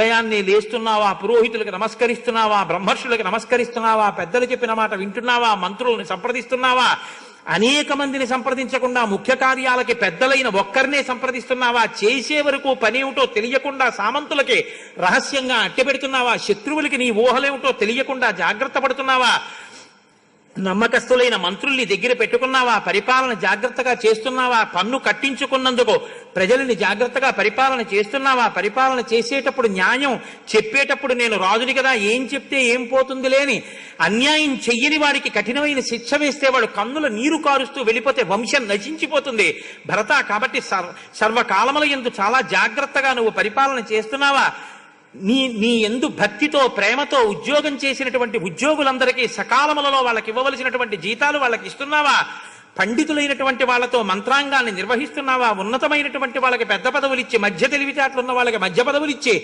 ఉదయాన్నే లేస్తున్నావా పురోహితులకు నమస్కరిస్తున్నావా బ్రహ్మర్షులకు నమస్కరిస్తున్నావా పెద్దలు చెప్పిన మాట వింటున్నావా మంత్రులను సంప్రదిస్తున్నావా? అనేక మందిని సంప్రదించకుండా ముఖ్య కార్యాలకి పెద్దలైన ఒక్కరినే సంప్రదిస్తున్నావా? చేసే వరకు పనేమిటో తెలియకుండా సామంతులకి రహస్యంగా అట్టెపెడుతున్నావా శత్రువులకి నీ ఊహలేమిటో తెలియకుండా జాగ్రత్త పడుతున్నావా? నమ్మకస్తులైన మంత్రుల్ని దగ్గర పెట్టుకున్నావా? పరిపాలన జాగ్రత్తగా చేస్తున్నావా? పన్ను కట్టించుకున్నందుకు ప్రజల్ని జాగ్రత్తగా పరిపాలన చేస్తున్నావా? పరిపాలన చేసేటప్పుడు న్యాయం చెప్పేటప్పుడు నేను రాజుని కదా ఏం చెప్తే ఏం పోతుంది లేని అన్యాయం చెయ్యని వాడికి కఠినమైన శిక్ష వేస్తే వాడు కన్నుల నీరు కారుస్తూ వెళ్ళిపోతే వంశం నశించిపోతుంది. భరత కాబట్టి సర్వ సర్వకాలముల ఎందు చాలా జాగ్రత్తగా నువ్వు పరిపాలన చేస్తున్నావా? నీ నీ ఎందు భక్తితో ప్రేమతో ఉద్యోగం చేసినటువంటి ఉద్యోగులందరికీ సకాలములలో వాళ్ళకి ఇవ్వవలసినటువంటి జీతాలు వాళ్ళకి ఇస్తున్నావా పండితులైనటువంటి వాళ్ళతో మంత్రాంగాన్ని నిర్వహిస్తున్నావా? ఉన్నతమైనటువంటి వాళ్ళకి పెద్ద పదవులు ఇచ్చి మధ్య తెలివితేటలు ఉన్న వాళ్ళకి మధ్య పదవులు ఇచ్చి